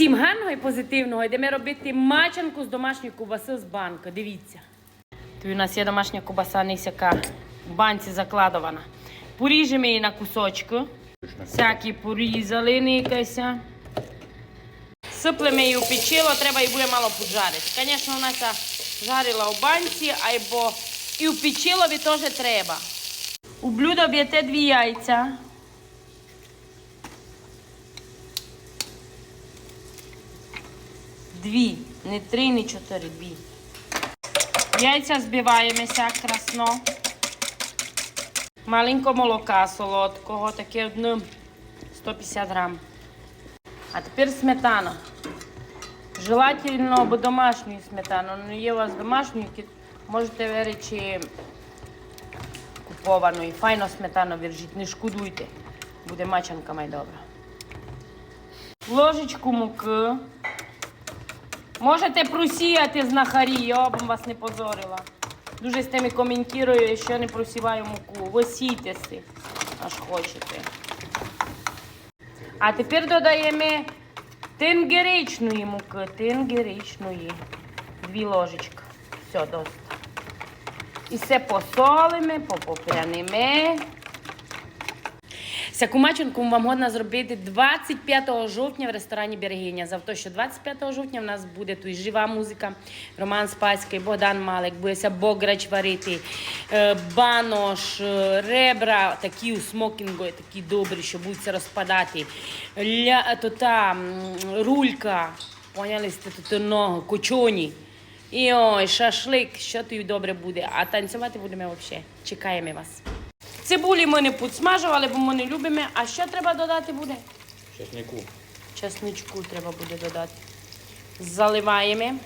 Всім гарного і позитивного. Йдемо робити мачанку з домашньої кубаси з банка. Дивіться. Тут у нас є домашня кубаса нисяка в банці закладована. Поріжемо її на кусочки. Всякі порізали никайся. Сиплемо її у печило, треба її буде мало поджарити. Звісно, вона жарила у банці, або і у печилові теж треба. У блюдо б'єте дві яйця. Дві, не три, не чотири, дві. Яйця збиваємося красно. Маленько молока солодкого, таке одне 150 грам. А тепер сметана. Желательно або домашню сметану. Ну, є у вас домашню, можете виречі куповану. І файно сметану вержіть, не шкодуйте. Буде мачанка майдобра. Ложечку муки. Можете просіяти знахарі, я б вас не позорила. Дуже з тими коментую, що не просіваю муку. Ви аж хочете. А тепер додаємо тенгеричної муки. Тенгеричної. Дві ложечки. Все, досить. І все посолимо, попопрянемо. Цяку маченку вам можна зробити 25 жовтня в ресторані Берегиня. За те, що 25 жовтня в нас буде тут жива музика, Роман Спаський, Богдан Малик, будеться бограч варити, е, банош, е, ребра такі у смокінгу, такі добрі, що будуть розпадати. Ля, то та, рулька, поняли ногу, кочоні. І ой, шашлик, що тобі добре буде. А танцювати будемо взагалі. Чекаємо вас. Цибулі ми не підсмажували, бо ми не любимо. А що треба додати буде? Чеснику. Чесничку треба буде додати. Заливаємо.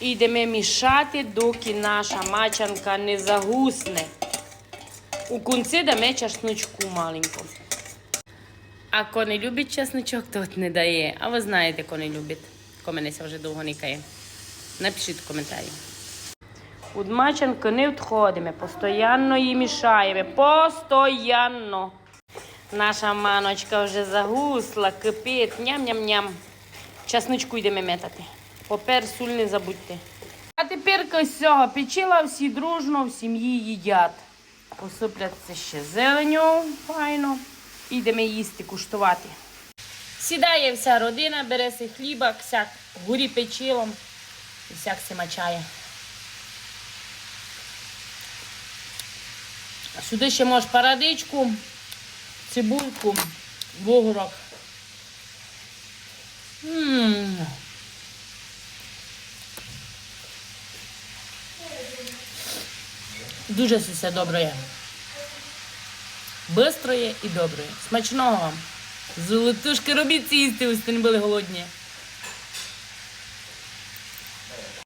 І йдемо мішати, доки наша мачанка не загусне. У кінці дамо чесничку маленьку. А хто не любить чесничок, тот не дає. А ви знаєте, хто не любить. Ко мене вже довго никає. Напишіть в коментарі. Від мачанки не відходимо, постійно її мішаємо. Постоянно. Наша маночка вже загусла, кипить, ням-ням-ням. Часничку йдемо метати. Попер, суль не забудьте. А тепер з цього печила всі дружно в сім'ї їдять. Посипляться ще зеленю, файно. Ідемо їсти, куштувати. Сідає вся родина, бере си хліба, всяк горі печилом і всяк се Сюди ще можеш парадичку, цибульку, вогорок. М. Дуже все добре є. Бистро є і добре. Смачного вам. Золотушки робіть їсти, ось не були голодні.